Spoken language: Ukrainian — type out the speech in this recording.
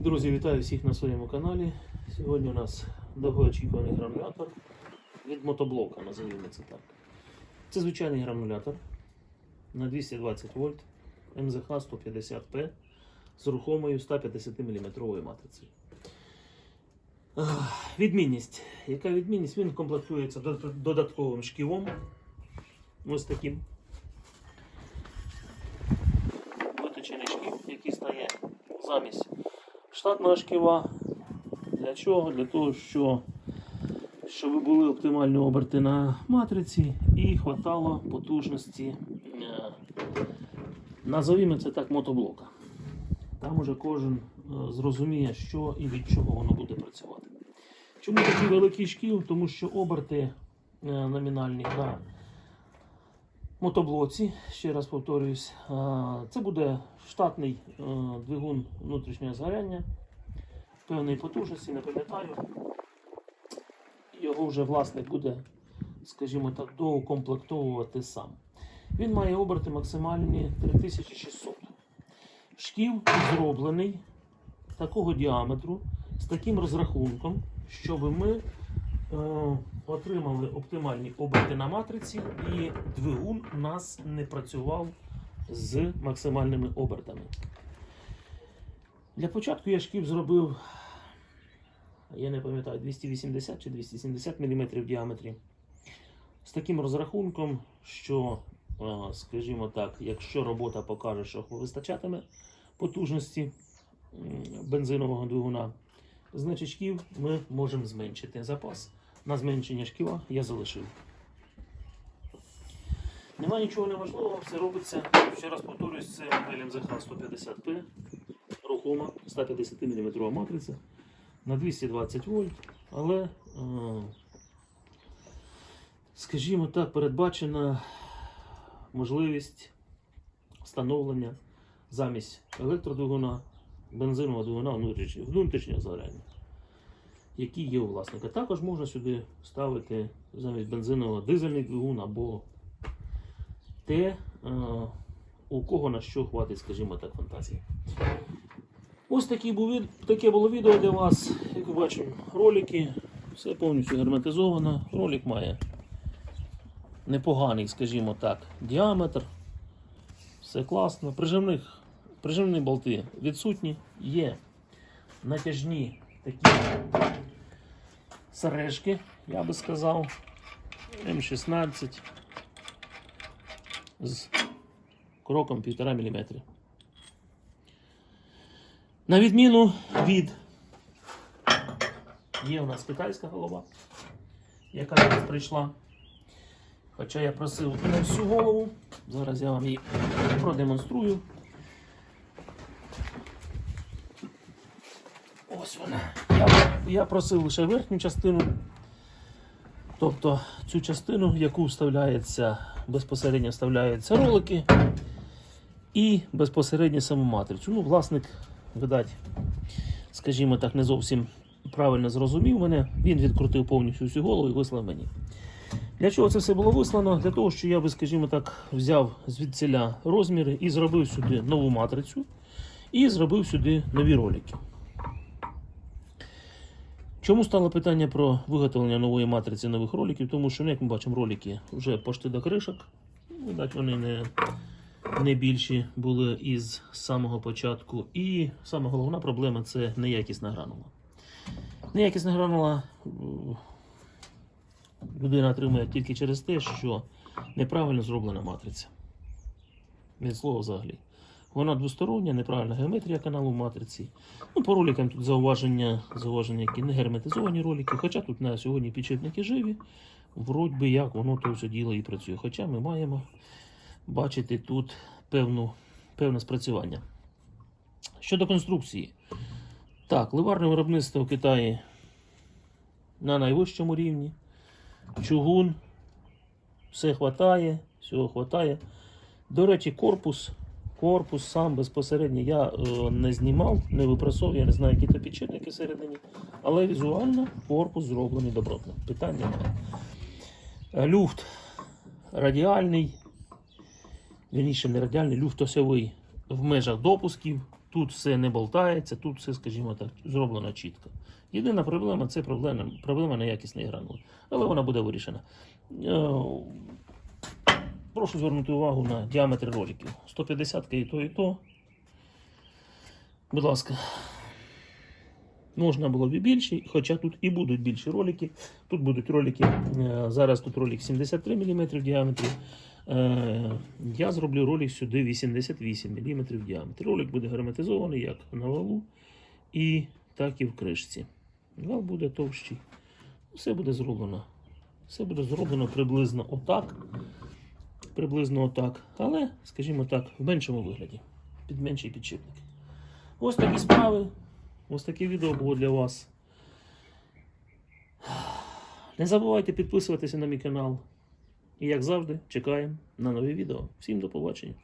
Друзі, вітаю всіх на своєму каналі. Сьогодні у нас довгоочікуваний гранулятор від мотоблока, називаємо це так. Це звичайний гранулятор на 220 вольт МЗХ 150П з рухомою 150 мм матрицею. Відмінність. Яка відмінність? Він комплектується додатковим шківом. Ось таким. Виточений шків, який стає замість штатного шківа. Для чого? Для того, що, щоб були оптимальні оберти на матриці і хватало потужності, е, назовімо це так, мотоблока. Там уже кожен е, зрозуміє, що і від чого воно буде працювати. Чому такий великий шкіл? Тому що оберти е, номінальні на мотоблоці, ще раз повторююсь, це буде штатний е, двигун внутрішнього згоряння певної потужності, не пам'ятаю. Його вже власник буде, скажімо так, доукомплектовувати сам. Він має оберти максимальні 3600. Шків зроблений такого діаметру з таким розрахунком, щоб ми е, отримали оптимальні оберти на матриці, і двигун у нас не працював з максимальними обертами. Для початку я шків зробив, я не пам'ятаю, 280 чи 270 мм в діаметрі. З таким розрахунком, що, е, скажімо так, якщо робота покаже, що вистачатиме потужності бензинового двигуна, значить шків ми можемо зменшити запас. На зменшення шківа я залишив. Нема нічого неможливого, все робиться. Ще раз повторюсь, це модель МЗХ 150P, рухома 150 мм матриця на 220 вольт, але, е, скажімо так, передбачена можливість встановлення замість електродвигуна бензинового двигуна внутрішнього згоряння, який є у власника. Також можна сюди ставити замість бензинового дизельний двигун або те, е, у кого на що хватить, скажімо так, фантазії. Ось такий був, таке було відео для вас. Як ви бачимо, ролики, все повністю герметизовано. Ролик має непоганий, скажімо так, діаметр. Все класно. Прижимних, прижимні болти відсутні. Є натяжні такі сережки, я би сказав. М16 з кроком 1,5 мм. На відміну від є у нас китайська голова, яка нас прийшла. Хоча я просив не всю голову. Зараз я вам її продемонструю. Ось вона. Я, я просив лише верхню частину. Тобто цю частину, в яку вставляється, безпосередньо вставляються ролики і безпосередньо саму матрицю. Ну, власник, видать, скажімо так, не зовсім правильно зрозумів мене. Він відкрутив повністю всю голову і вислав мені. Для чого це все було вислано? Для того, що я би, скажімо так, взяв звідсіля розміри і зробив сюди нову матрицю, і зробив сюди нові ролики. Чому стало питання про виготовлення нової матриці нових роликів? Тому що, ну, як ми бачимо, ролики вже пошти до кришок. Видать, вони не, не більші були із самого початку. І саме головна проблема це неякісна гранула. Неякісна гранула е, людина отримує тільки через те, що неправильно зроблена матриця. Від слова взагалі. Вона двостороння, неправильна геометрія каналу матриці. Ну, по роликам тут зауваження, зауваження, які не герметизовані ролики. Хоча тут на сьогодні підшипники живі, вроді би як воно то все діло і працює. Хоча ми маємо бачити тут певну, певне спрацювання. Щодо конструкції. Так, ливарне виробництво в Китаї на найвищому рівні. Чугун, все хватає, всього хватає. До речі, корпус, корпус сам безпосередньо я е, не знімав, не випрасовував, я не знаю, які то підшипники всередині, але візуально корпус зроблений добротно. Питань немає. Е, Люфт радіальний, вірніше не радіальний, люфт осьовий в межах допусків. Тут все не болтається, тут все, скажімо так, зроблено чітко. Єдина проблема це проблема, проблема неякісної гранули. Але вона буде вирішена. Прошу звернути увагу на діаметр роликів. 150 і то, і то. Будь ласка. Можна було б і більші, хоча тут і будуть більші ролики. Тут будуть ролики. е, Зараз тут ролик 73 мм в діаметрі. Е, Я зроблю ролик сюди 88 мм в діаметрі. Ролик буде герметизований як на валу, і так і в кришці. Вал буде товщий. Все буде зроблено. Все буде зроблено приблизно отак. Приблизно отак. Але, скажімо так, в меншому вигляді. Під менший підшипник. Ось такі справи. Ось таке відео було для вас. Не забувайте підписуватися на мій канал. І як завжди, чекаємо на нові відео. Всім до побачення.